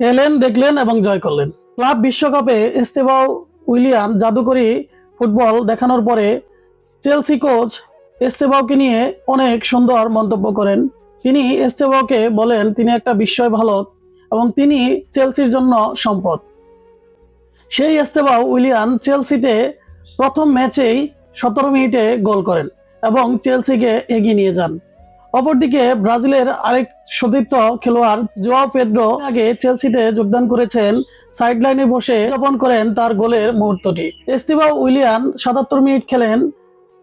এলেন দেখলেন এবং জয় করলেন। ক্লাব বিশ্বকাপে এস্তেবাও উইলিয়ান জাদুকরি ফুটবল দেখানোর পরে চেলসি কোচ এস্তেবাওকে নিয়ে অনেক সুন্দর মন্তব্য করেন। তিনি এস্তেবাওকে বলেন, তিনি একটা বিস্ময় ভালক এবং তিনি চেলসির জন্য সম্পদ। সেই এস্তেবাও উইলিয়ান চেলসিতে প্রথম ম্যাচেই সতেরো মিনিটে গোল করেন এবং চেলসিকে এগিয়ে নিয়ে যান। অপরদিকে ব্রাজিলের আরেক সতীর্থ খেলোয়াড় জোয়া পেড্রো আগে চেলসিতে যোগদান করেছেন। সাইডলাইনে বসে উদযাপন করেন তার গোলের মুহূর্তটি। এস্তিবা উইলিয়ান সাতাত্তর মিনিট খেলেন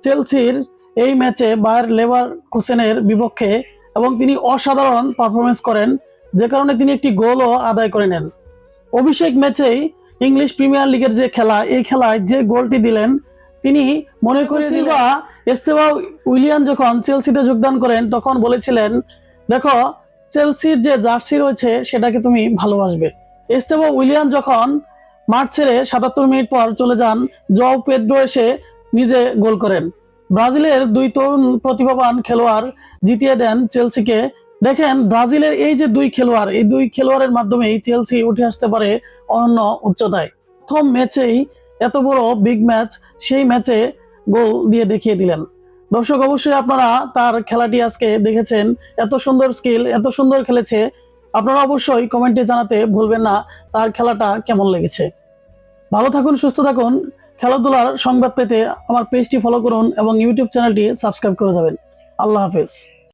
চেলসির এই ম্যাচে বায়ার লেবার হোসেনের বিপক্ষে এবং তিনি অসাধারণ পারফরমেন্স করেন, যে কারণে তিনি একটি গোলও আদায় করে নেন। অভিষেক ম্যাচেই ইংলিশ প্রিমিয়ার লিগের যে খেলা, এই খেলায় যে গোলটি দিলেন, তিনি মনে করে এস্তেবা উইলিয়ান যখন চেলসিতে যোগদান করেন, তখন বলেছিলেন, দেখো, চেলসির যে জার্সি রয়েছে, সেটাকে তুমি ভালোবাসবে। এস্তেবা উইলিয়ান যখন মাঠ ছেড়ে সাতাত্তর মিনিট পর চলে যান জও পেড্রো এসে নিজে গোল করেন। ব্রাজিলের দুই তরুণ প্রতিভাবান খেলোয়াড় জিতিয়ে দেন চেলসিকে। দেখেন, ব্রাজিলের এই যে দুই খেলোয়াড়, এই দুই খেলোয়াড়ের মাধ্যমেই চেলসি উঠে আসতে পারে অন্য উচ্চতায়। প্রথম ম্যাচেই এত বড় বিগ ম্যাচ, সেই ম্যাচে গোল দিয়ে দেখিয়ে দিলেন। দর্শক, অবশ্যই আপনারা তার খেলাটি আজকে দেখেছেন। এত সুন্দর স্কিল, এত সুন্দর খেলেছে। আপনারা অবশ্যই কমেন্টে জানাতে ভুলবেন না তার খেলাটা কেমন লেগেছে। ভালো থাকুন, সুস্থ থাকুন। খেলাধুলার সংবাদ পেতে আমার পেজটি ফলো করুন এবং ইউটিউব চ্যানেলটি সাবস্ক্রাইব করে যাবেন। আল্লাহ হাফেজ।